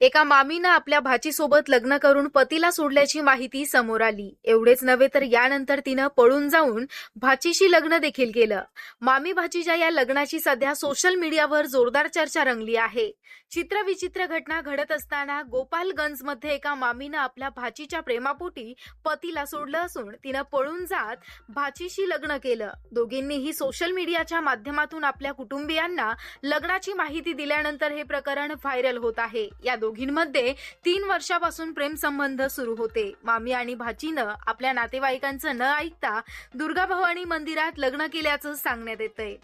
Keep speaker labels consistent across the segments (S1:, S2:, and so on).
S1: एका मामीनं आपल्या भाचीसोबत लग्न करून पतीला सोडल्याची माहिती समोर आली. एवढेच नव्हे तर यानंतर तिनं पळून जाऊन भाचीशी लग्न देखील केलं. मामी भाचीच्या या लग्नाची सध्या सोशल मीडियावर जोरदार चर्चा रंगली आहे. चित्रविचित्र घटना घडत असताना गोपालगंजमध्ये एका मामीनं आपल्या भाचीच्या प्रेमापोटी पतीला सोडलं असून तिनं पळून जात भाचीशी लग्न केलं. दोघींनीही सोशल मीडियाच्या माध्यमातून आपल्या कुटुंबियांना लग्नाची माहिती दिल्यानंतर हे प्रकरण व्हायरल होत आहे. या दोघींमध्ये तीन वर्षापासून प्रेमसंबंध सुरू होते. मामी आणि भाचीनं आपल्या नातेवाईकांचं न ऐकता दुर्गा भवानी मंदिरात लग्न केल्याचं सांगण्यात येतंय.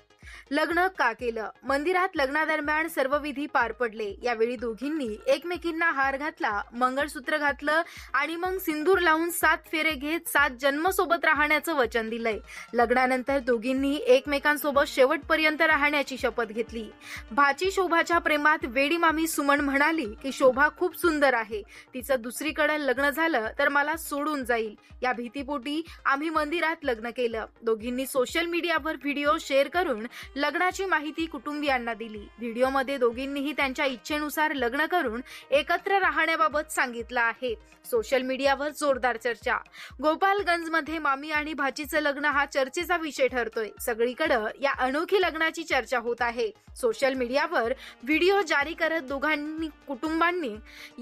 S1: लग्न का केलं? मंदिरात लग्नादरम्यान सर्व विधी पार पडले. यावेळी दोघींनी एकमेकींना हार घातला मंगळसूत्र घातलं आणि मग सिंदूर लावून सात फेरे घेत सात जन्म सोबत राहण्याचं वचन दिलंय. लग्नानंतर दोघींनी एकमेकांसोबत शेवटपर्यंत राहण्याची शपथ घेतली. भाची शोभाच्या प्रेमात वेडी मामी सुमन म्हणाली की शोभा खूप सुंदर आहे. तिचं दुसरीकडे लग्न झालं तर मला सोडून जाईल. या भीतीपोटी आम्ही मंदिरात लग्न केलं. दोघींनी सोशल मीडियावर व्हिडिओ शेअर करून लग्नाची माहिती कुटुंबियांना दिली. व्हिडिओमध्ये दोघींनीही त्यांच्या इच्छेनुसार लग्न करून एकत्र राहण्याबाबत सांगितलं आहे. सोशल मीडियावर जोरदार चर्चा. गोपालगंजमध्ये मामी आणि भाचीचं लग्न हा चर्चेचा विषय ठरतोय. सगळीकडे या अनोखी लग्नाची चर्चा होत आहे. सोशल मीडियावर व्हिडिओ जारी करत दोघांनी कुटुंबांनी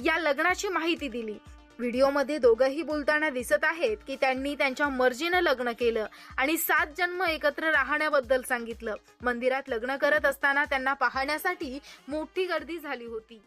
S1: या लग्नाची माहिती दिली. व्हिडिओमध्ये दोघंही बोलताना दिसत आहेत की त्यांनी त्यांच्या मर्जीनं लग्न केलं आणि सात जन्म एकत्र राहण्याबद्दल सांगितलं. मंदिरात लग्न करत असताना त्यांना पाहण्यासाठी मोठी गर्दी झाली होती.